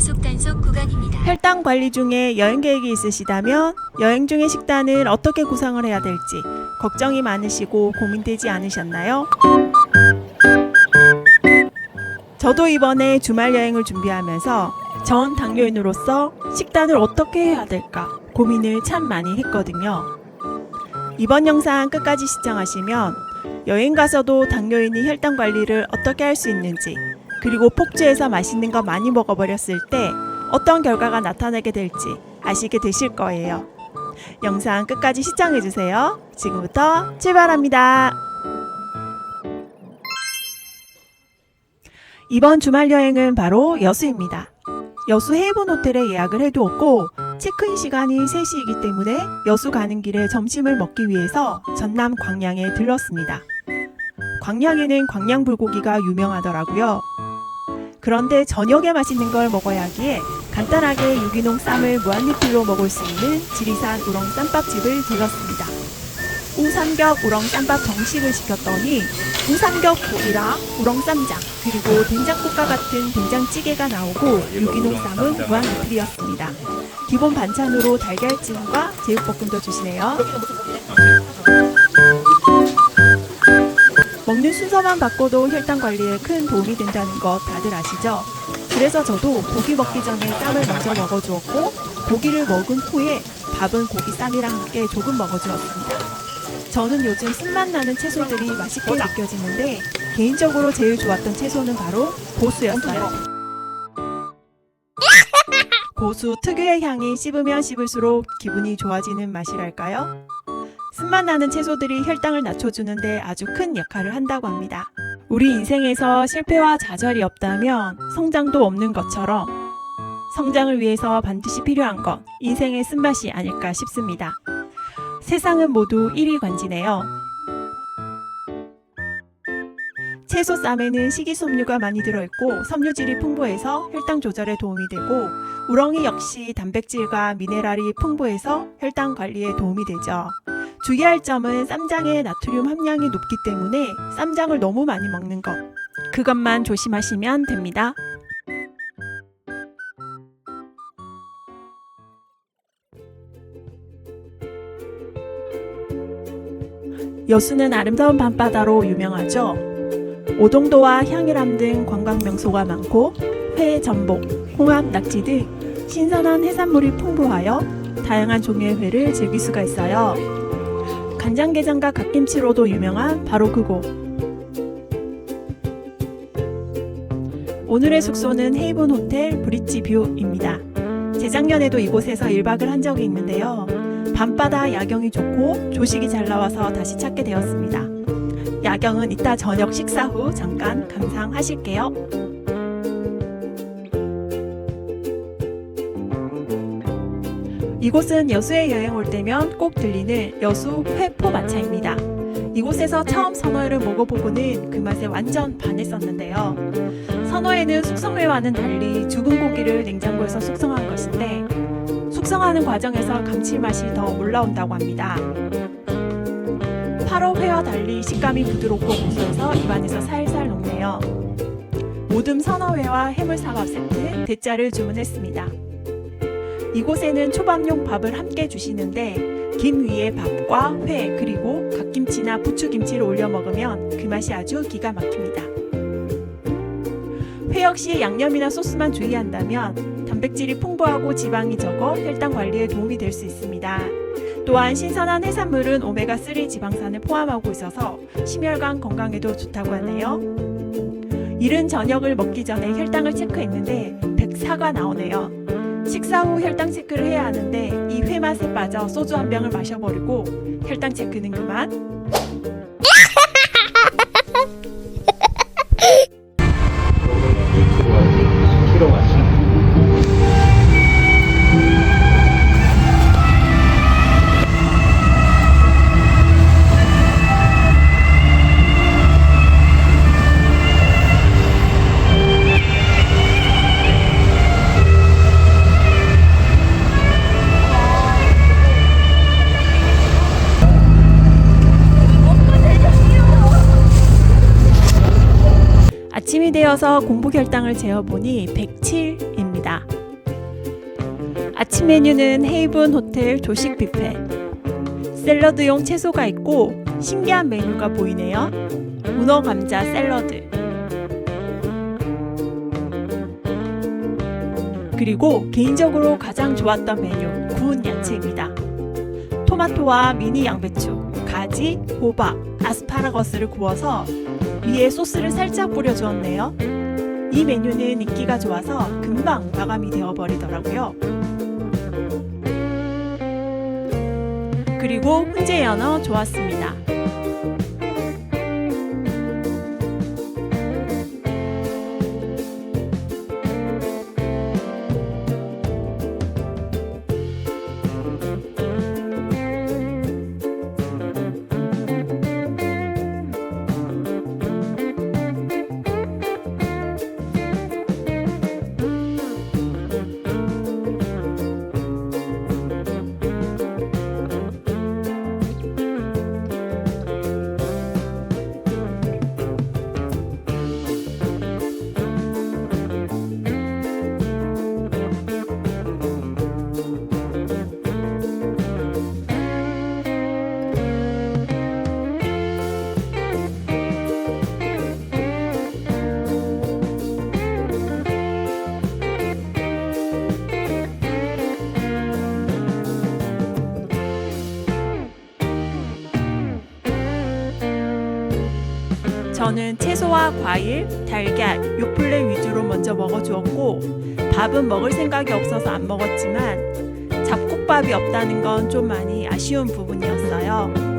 과속 단속 구간입니다. 혈당 관리 중에 여행 계획이 있으시다면 여행 중에 식단을 어떻게 구성을 해야 될지 걱정이 많으시고 고민되지 않으셨나요? 저도 이번에 주말 여행을 준비하면서 전 당뇨인으로서 식단을 어떻게 해야 될까 고민을 참 많이 했거든요. 이번 영상 끝까지 시청하시면 여행 가서도 당뇨인이 혈당 관리를 어떻게 할 수 있는지 그리고 폭주해서 맛있는 거 많이 먹어버렸을 때 어떤 결과가 나타나게 될지 아시게 되실 거예요. 영상 끝까지 시청해주세요. 지금부터 출발합니다. 이번 주말 여행은 바로 여수입니다. 여수 헤이븐 호텔에 예약을 해두었고 체크인 시간이 3시이기 때문에 여수 가는 길에 점심을 먹기 위해서 전남 광양에 들렀습니다. 광양에는 광양 불고기가 유명하더라고요. 그런데 저녁에 맛있는 걸 먹어야 하기에 간단하게 유기농 쌈을 무한리필로 먹을 수 있는 지리산 우렁 쌈밥집을 들렀습니다. 우삼겹 우렁 쌈밥 정식을 시켰더니 우삼겹 고기랑 우렁 쌈장 그리고 된장국과 같은 된장찌개가 나오고 유기농 쌈은 무한리필이었습니다. 기본 반찬으로 달걀찜과 제육볶음도 주시네요. 먹는 순서만 바꿔도 혈당 관리에 큰 도움이 된다는 거 다들 아시죠? 그래서 저도 고기 먹기 전에 쌈을 먼저 먹어주었고 고기를 먹은 후에 밥은 고기 쌈이랑 함께 조금 먹어주었습니다. 저는 요즘 쓴맛 나는 채소들이 맛있게 느껴지는데 개인적으로 제일 좋았던 채소는 바로 고수였어요. 고수 특유의 향이 씹으면 씹을수록 기분이 좋아지는 맛이랄까요? 쓴맛 나는 채소들이 혈당을 낮춰주는데 아주 큰 역할을 한다고 합니다. 우리 인생에서 실패와 좌절이 없다면 성장도 없는 것처럼 성장을 위해서 반드시 필요한 건 인생의 쓴맛이 아닐까 싶습니다. 세상은 모두 일이관지네요. 채소 쌈에는 식이섬유가 많이 들어있고 섬유질이 풍부해서 혈당 조절에 도움이 되고 우렁이 역시 단백질과 미네랄이 풍부해서 혈당 관리에 도움이 되죠. 주의할 점은 쌈장의 나트륨 함량이 높기 때문에 쌈장을 너무 많이 먹는 것. 그것만 조심하시면 됩니다. 여수는 아름다운 밤바다로 유명하죠. 오동도와 향일암 등 관광 명소가 많고 회, 전복, 홍합, 낙지 등 신선한 해산물이 풍부하여 다양한 종류의 회를 즐길 수가 있어요. 간장게장과 갓김치로도 유명한 바로 그곳. 오늘의 숙소는 헤이븐 호텔 브릿지 뷰입니다. 재작년에도 이곳에서 1박을 한 적이 있는데요. 밤바다 야경이 좋고 조식이 잘 나와서 다시 찾게 되었습니다. 야경은 이따 저녁 식사 후 잠깐 감상하실게요. 이곳은 여수에 여행 올 때면 꼭 들리는 여수 회포 마차입니다. 이곳에서 처음 선어회를 먹어보고는 그 맛에 완전 반했었는데요. 선어회는 숙성회와는 달리 죽은 고기를 냉장고에서 숙성한 것인데 숙성하는 과정에서 감칠맛이 더 올라온다고 합니다. 8호 회와 달리 식감이 부드럽고 고소해서 입안에서 살살 녹네요. 모듬 선어회와 해물사밥 세트 대짜를 주문했습니다. 이곳에는 초밥용 밥을 함께 주시는데 김 위에 밥과 회 그리고 갓김치나 부추김치를 올려 먹으면 그 맛이 아주 기가 막힙니다. 회 역시 양념이나 소스만 주의한다면 단백질이 풍부하고 지방이 적어 혈당 관리에 도움이 될 수 있습니다. 또한 신선한 해산물은 오메가3 지방산을 포함하고 있어서 심혈관 건강에도 좋다고 하네요. 이른 저녁을 먹기 전에 혈당을 체크했는데 104가 나오네요. 식사 후 혈당 체크를 해야 하는데 이 회 맛에 빠져 소주 한 병을 마셔버리고 혈당 체크는 그만. 되어서 공복 혈당을 재어보니 107입니다. 아침 메뉴는 헤이븐 호텔 조식 뷔페. 샐러드용 채소가 있고 신기한 메뉴가 보이네요. 문어 감자 샐러드. 그리고 개인적으로 가장 좋았던 메뉴 구운 야채입니다. 토마토와 미니 양배추, 가지, 호박, 아스파라거스를 구워서 위에 소스를 살짝 뿌려주었네요. 이 메뉴는 인기가 좋아서 금방 마감이 되어버리더라고요. 그리고 훈제 연어 좋았습니다. 저는 채소와 과일, 달걀, 요플레 위주로 먼저 먹어주었고 밥은 먹을 생각이 없어서 안 먹었지만 잡곡밥이 없다는 건 좀 많이 아쉬운 부분이었어요.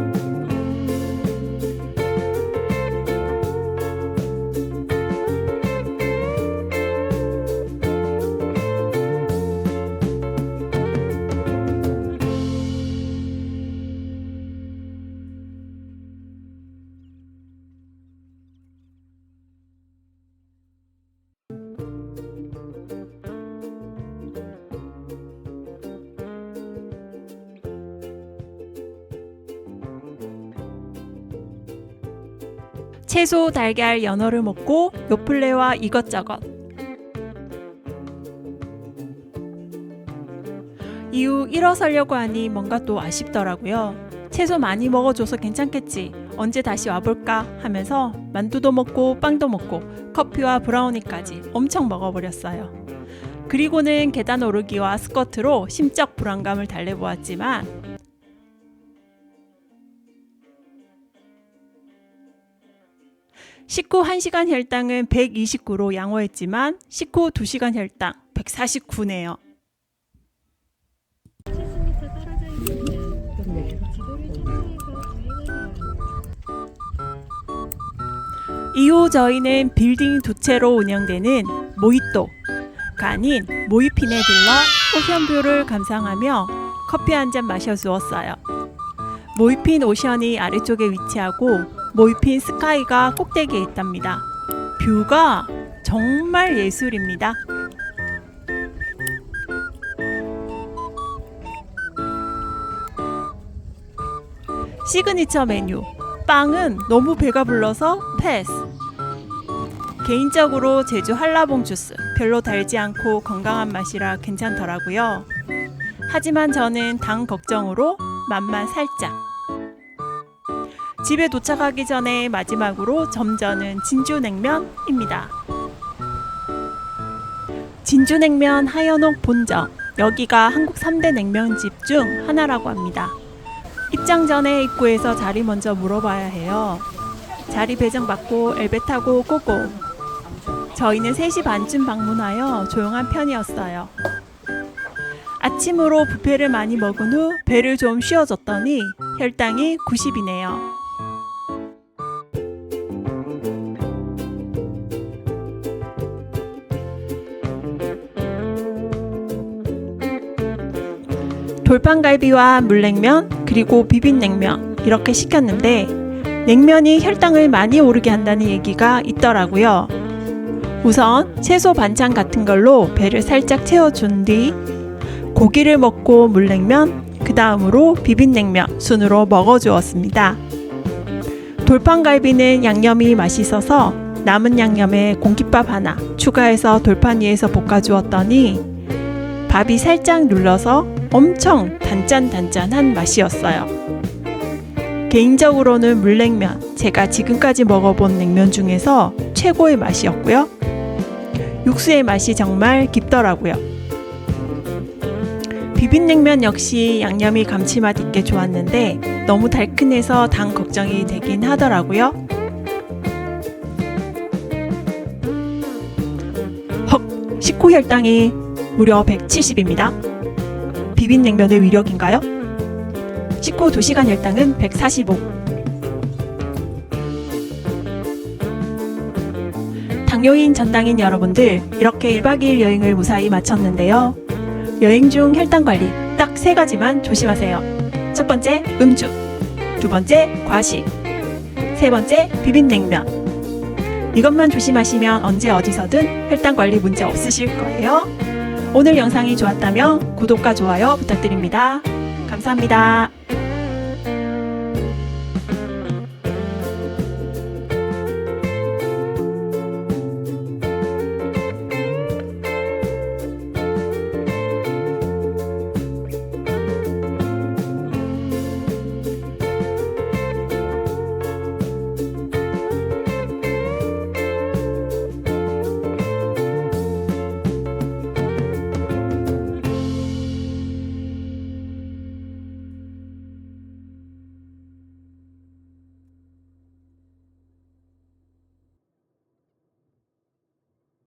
채소, 달걀, 연어를 먹고 요플레와 이것저것. 이후 일어서려고 하니 뭔가 또 아쉽더라고요. 채소 많이 먹어줘서 괜찮겠지. 언제 다시 와볼까 하면서 만두도 먹고 빵도 먹고 커피와 브라우니까지 엄청 먹어버렸어요. 그리고는 계단 오르기와 스쿼트로 심적 불안감을 달래보았지만 식후 1시간 혈당은 129로 양호했지만 식후 2시간 혈당 149네요. 70m 떨어져 있는데 지도를 촬영해서 주행하세요. 이후 저희는 빌딩 두 채로 운영되는 모히또가 아닌 모이핀에 들러 오션뷰를 감상하며 커피 한 잔 마셔 주었어요. 모이핀 오션이 아래쪽에 위치하고 모이핀 스카이가 꼭대기에 있답니다. 뷰가 정말 예술입니다. 시그니처 메뉴 빵은 너무 배가 불러서 패스. 개인적으로 제주 한라봉 주스 별로 달지 않고 건강한 맛이라 괜찮더라고요. 하지만 저는 당 걱정으로 맛만 살짝. 집에 도착하기 전에 마지막으로 점저는 진주냉면입니다. 진주냉면 하연옥 본점. 여기가 한국 3대 냉면집 중 하나라고 합니다. 입장 전에 입구에서 자리 먼저 물어봐야 해요. 자리 배정 받고 엘베 타고 고고. 저희는 3시 반쯤 방문하여 조용한 편이었어요. 아침으로 뷔페를 많이 먹은 후 배를 좀 쉬어줬더니 혈당이 90이네요. 돌판갈비와 물냉면 그리고 비빔냉면 이렇게 시켰는데 냉면이 혈당을 많이 오르게 한다는 얘기가 있더라고요. 우선 채소 반찬 같은 걸로 배를 살짝 채워준 뒤 고기를 먹고 물냉면 그 다음으로 비빔냉면 순으로 먹어주었습니다. 돌판갈비는 양념이 맛있어서 남은 양념에 공깃밥 하나 추가해서 돌판 위에서 볶아주었더니 밥이 살짝 눌러서 엄청 단짠단짠한 맛이었어요. 개인적으로는 물냉면, 제가 지금까지 먹어본 냉면 중에서 최고의 맛이었고요. 육수의 맛이 정말 깊더라고요. 비빔냉면 역시 양념이 감칠맛 있게 좋았는데 너무 달큰해서 당 걱정이 되긴 하더라고요. 헉, 식후 혈당이 무려 170입니다. 비빔 냉면의 위력인가요? 식후 2시간 혈당은 145. 당뇨인 전당인 여러분들, 이렇게 1박 2일 여행을 무사히 마쳤는데요. 여행 중 혈당 관리 딱 세 가지만 조심하세요. 첫 번째, 음주. 두 번째, 과식. 세 번째, 비빔 냉면. 이것만 조심하시면 언제 어디서든 혈당 관리 문제 없으실 거예요. 오늘 영상이 좋았다면 구독과 좋아요 부탁드립니다. 감사합니다.